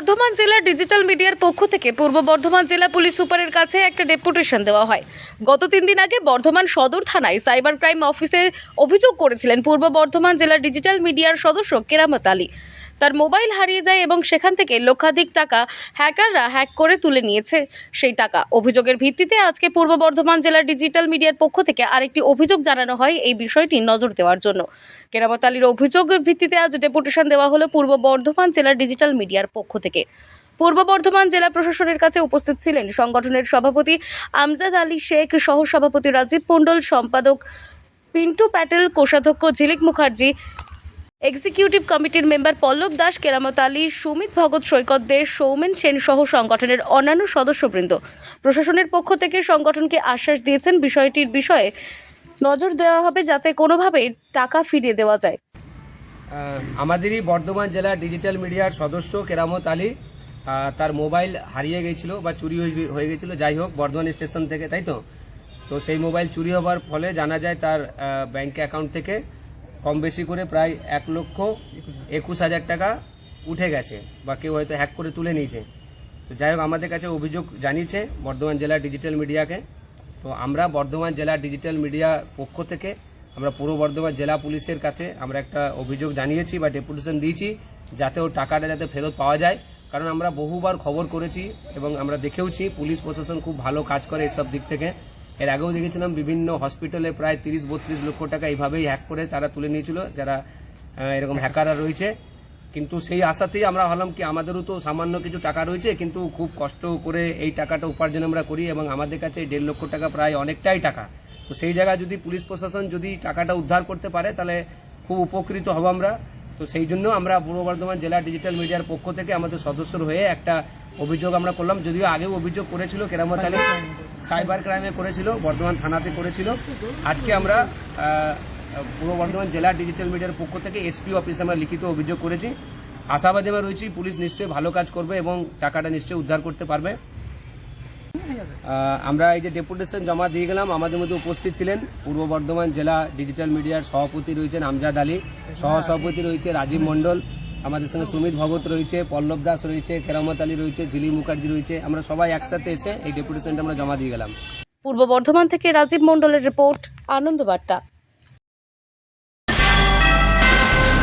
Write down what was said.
বর্ধমান জেলা ডিজিটাল মিডিয়ার পক্ষ থেকে পূর্ব বর্ধমান জেলা পুলিশ সুপারের কাছে একটা ডেপুটেশন দেওয়া হয়। গত তিন দিন আগে বর্ধমান সদর থানায় সাইবার ক্রাইম অফিসে অভিযোগ করেছিলেন পূর্ব বর্ধমান জেলা ডিজিটাল মিডিয়ার সদস্য কেরামত আলী। তার মোবাইল হারিয়ে যায় এবং সেখান থেকে লক্ষাধিক টাকা হ্যাকাররা হ্যাক করে তুলে নিয়েছে। সেই টাকা অভিযোগের ভিত্তিতে আজকে পূর্ব বর্ধমান জেলার ডিজিটাল মিডিয়ার পক্ষ থেকে আরেকটি অভিযোগ জানানো হয় এই বিষয়টি নজর দেওয়ার জন্য। কেরামত আলীর অভিযোগের ভিত্তিতে আজ ডেপুটেশন দেওয়া হলো পূর্ব বর্ধমান জেলার ডিজিটাল মিডিয়ার পক্ষ থেকে। পূর্ব বর্ধমান জেলা প্রশাসনের কাছে উপস্থিত ছিলেন সংগঠনের সভাপতি আমজাদ আলী শেখ সহ সভাপতি রাজীব মণ্ডল, সম্পাদক পিন্টু প্যাটেল, কোষাধ্যক্ষ ঝিলিক মুখার্জি এক্সিকিউটিভ কমিটির মেম্বার পল্লব দাস, কেরামত আলী, সুমিত ভগত সৈকত দে, সৌমেন সেন সহ সংগঠনের অন্যান্য সদস্যবৃন্দ। প্রশাসনের পক্ষ থেকে সংগঠনকে আশ্বাস দিয়েছেন বিষয়টির বিষয়ে নজর দেওয়া হবে যাতে কোনোভাবে টাকা ফিরিয়ে দেওয়া যায়। আমাদেরই বর্ধমান জেলার ডিজিটাল মিডিয়ার সদস্য কেরামত আলী তার মোবাইল হারিয়ে গেছিল বা চুরি হয়ে- গেছিল যাই হোক, বর্ধমান স্টেশন থেকে, তাই তো? তো সেই মোবাইল চুরি হবার ফলে জানা যায় তার ব্যাংক অ্যাকাউন্ট থেকে কম বেশি করে প্রায় এক লক্ষ একুশ হাজার টাকা উঠে গেছে বা কেউ হয়তো হ্যাক করে তুলে নিয়েছে। তো যাই হোক, আমাদের কাছে অভিযোগ জানিয়েছে বর্ধমান জেলার ডিজিটাল মিডিয়াকে তো আমরা বর্ধমান জেলার ডিজিটাল মিডিয়া পক্ষ থেকে আমরা পূর্ব বর্ধমান জেলা পুলিশের কাছে আমরা একটা অভিযোগ জানিয়েছি বা ডেপুটেশন দিয়েছি যাতে ও টাকাটা যাতে ফেরত পাওয়া যায়। কারণ আমরা বহুবার খবর করেছি এবং আমরা দেখেওছি পুলিশ প্রশাসন খুব ভালো কাজ করে এসব দিক থেকে। এর আগেও দেখেছিলাম বিভিন্ন হসপিটালে প্রায় তিরিশ, বত্রিশ লক্ষ টাকা এইভাবেই হ্যাক করে তারা তুলে নিয়েছিল, যারা এরকম হ্যাকাররা রয়েছে। কিন্তু সেই আশাতেই আমরা ভাবলাম কি আমাদেরও তো সামান্য কিছু টাকা রয়েছে, কিন্তু খুব কষ্ট করে এই টাকাটা উপার্জন আমরা করি এবং আমাদের কাছে দেড় লক্ষ টাকা প্রায় অনেকটাই টাকা। তো সেই জায়গায় যদি পুলিশ প্রশাসন যদি টাকাটা উদ্ধার করতে পারে, তাহলে খুব উপকৃত হব আমরা। তো সেই জন্য আমরা পূর্ব বর্ধমান জেলা ডিজিটাল মিডিয়ার পক্ষ থেকে আমাদের সদস্যর হয়ে একটা অভিযোগ আমরা করলাম, যদিও আগেও অভিযোগ করেছিল কেরামত আলী, সাইবার ক্রাইমে করেছিল, বর্ধমান থানাতে করেছিল। আজকে আমরা পূর্ব বর্ধমান জেলা ডিজিটাল মিডিয়ার পক্ষ থেকে এসপি অফিসে আমরা লিখিত অভিযোগ করেছি। আশাবাদী আমরা রয়েছি, পুলিশ নিশ্চয়ই ভালো কাজ করবে এবং টাকাটা নিশ্চয়ই উদ্ধার করতে পারবে। আমরা এই যে ডেপুটেশন জমা দিয়ে গেলাম, আমাদের মধ্যে উপস্থিত ছিলেন পূর্ব বর্ধমান জেলা ডিজিটাল মিডিয়ার সভাপতি রয়েছেন আমজাদ আলী সহ সভাপতি রয়েছে রাজীব মণ্ডল আমাদের সঙ্গে সুমিত ভগত রয়েছে, পল্লব দাস রয়েছে, কেরামত আলী রয়েছে ঝিলি মুখার্জি রয়েছে। আমরা সবাই একসাথে এসে এই ডেপুটেশনটা আমরা জমা দিয়ে গেলাম। পূর্ব বর্ধমান থেকে রাজীব মন্ডলের রিপোর্ট আনন্দ বার্তা